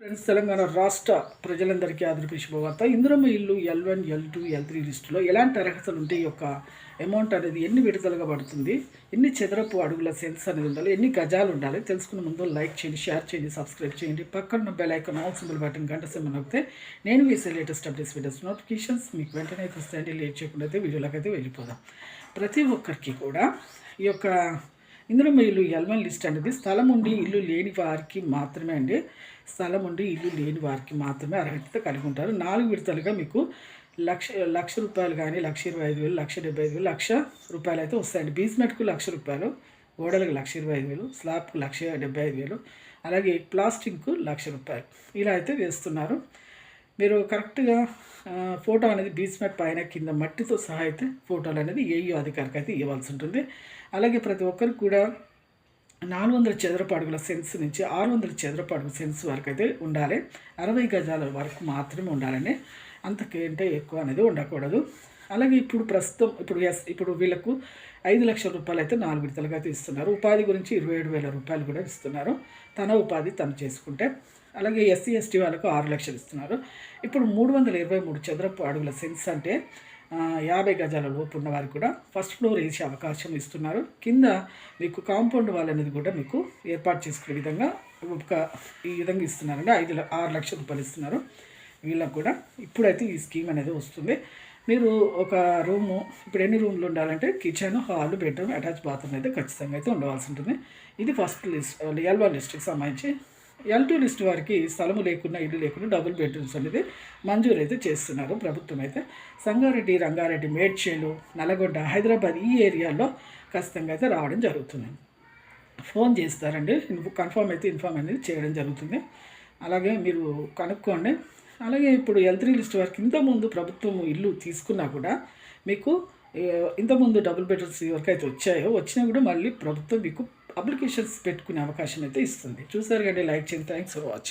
Friends Telangana రాష్ట్ర ప్రజలందరికీ ఆదరిపే శుభవార్త. ఇందురమ్మ ఇల్లు L one L two L three లిస్టులో ఎలాంటి అర్హతలు ఉంటే ఈ యొక్క అమౌంట్ అనేది ఎన్ని విడుదలగా పడుతుంది ఎన్ని చదరపు అడుగుల సెన్స్ అనేది ఉండాలి ఎన్ని గజాలు ఉండాలి తెలుసుకున్న ముందు లైక్ చేయండి షేర్ చేయండి సబ్స్క్రైబ్ చేయండి. పక్కన bell icon all symbol button గంట సింబల్ నొక్కితే నేను వేసే లేటెస్ట్ అప్డేట్స్ వీడియోస్ నోటిఫికేషన్స్ మీకు వెంటనే అయితే వస్తాయండి లేట్ చేయకుండా అయితే వీడియోలోకి అయితే వెళ్ళిపోదాం. ప్రతి ఒక్కరికి కూడా ఈ యొక్క ఇందులో ఇల్లు ఎల్వన్ లిస్ట్ అనేది స్థలం ఉండి ఇల్లు లేని వారికి మాత్రమే అండి. స్థలం ఉండి ఇల్లు లేని వారికి మాత్రమే అర్హత కలిగి ఉంటారు. నాలుగు విడతలుగా మీకు లక్ష లక్ష రూపాయలు కానీ లక్ష ఇరవై ఐదు వేలు లక్ష డెబ్బై ఐదు వేలు లక్ష రూపాయలు అయితే వస్తాయండి. బీస్మెంట్కు లక్ష రూపాయలు గోడలకు లక్ష ఇరవై ఐదు వేలు స్లాబ్కు లక్ష డెబ్బై ఐదు వేలు అలాగే ప్లాస్టిక్కు లక్ష రూపాయలు. ఇలా అయితే వేస్తున్నారు. మీరు కరెక్ట్గా ఫోటో అనేది బీచ్మెట్ పైన కింద మట్టితో సహా అయితే ఫోటోలు అనేది ఏయో అధికారికి అయితే ఇవ్వాల్సి ఉంటుంది. అలాగే ప్రతి ఒక్కరికి కూడా నాలుగు వందల చదరపు అడుగుల సెన్స్ నుంచి ఆరు వందల చదరపు అడుగుల సెన్స్ వరకు అయితే ఉండాలి. అరవై గజాల వరకు మాత్రమే ఉండాలని అంతకంటే ఎక్కువ అనేది ఉండకూడదు. అలాగే ఇప్పుడు ప్రస్తుతం ఇప్పుడు ఎస్ ఇప్పుడు వీళ్ళకు ఐదు లక్షల రూపాయలు అయితే నాలుగు విడతలుగా అయితే ఇస్తున్నారు. ఉపాధి గురించి ఇరవై ఏడు వేల రూపాయలు కూడా ఇస్తున్నారు. తన ఉపాధి తను చేసుకుంటే. అలాగే ఎస్సీ ఎస్టీ వాళ్ళకు ఆరు లక్షలు ఇస్తున్నారు. ఇప్పుడు మూడు వందల ఇరవై మూడు చదరపు అడుగుల సెన్స్ అంటే యాభై గజాల లోపు ఉన్నవారు వారికి కూడా ఫస్ట్ ఫ్లోర్ వేసే అవకాశం ఇస్తున్నారు. కింద మీకు కాంపౌండ్ వాల్ అనేది కూడా మీకు ఏర్పాటు చేసుకునే విధంగా ఒక ఈ విధంగా ఇస్తున్నారండి. ఐదు ఆరు లక్షల రూపాయలు ఇస్తున్నారు. వీళ్ళకు కూడా ఇప్పుడైతే ఈ స్కీమ్ అనేది వస్తుంది. మీరు ఒక రూము ఇప్పుడు ఎన్ని రూమ్లు ఉండాలంటే kitchen hall bedroom attach bathroom అయితే ఖచ్చితంగా అయితే ఉండవలసి ఉంటుంది. ఇది ఫస్ట్ లిస్ట్ ఎల్వా లిస్ట్కి సంబంధించి ఎల్ టూ లిస్ట్ వారికి స్థలము లేకుండా ఇల్లు లేకుండా డబుల్ బెడ్రూమ్స్ అనేది మంజూరు అయితే చేస్తున్నారు ప్రభుత్వం అయితే. సంగారెడ్డి రంగారెడ్డి మేడ్చేలు నల్లగొండ హైదరాబాద్ ఈ ఏరియాలో ఖచ్చితంగా అయితే రావడం జరుగుతుంది. ఫోన్ చేస్తారండి. కన్ఫామ్ కన్ఫర్మ్ అయితే ఇన్ఫామ్ అనేది చేయడం జరుగుతుంది. అలాగే మీరు కనుక్కోండి. అలాగే ఇప్పుడు ఎల్ త్రీ లిస్ట్ వరకు ఇంతకుముందు ప్రభుత్వం ఇల్లు తీసుకున్నా కూడా మీకు ఇంతకుముందు డబుల్ బెడ్రూమ్స్ వరకు అయితే వచ్చాయో వచ్చినా కూడా మళ్ళీ ప్రభుత్వం మీకు అప్లికేషన్స్ పెట్టుకునే అవకాశం అయితే ఇస్తుంది. చూసారు కండి లైక్ చేయండి. Thanks for watching.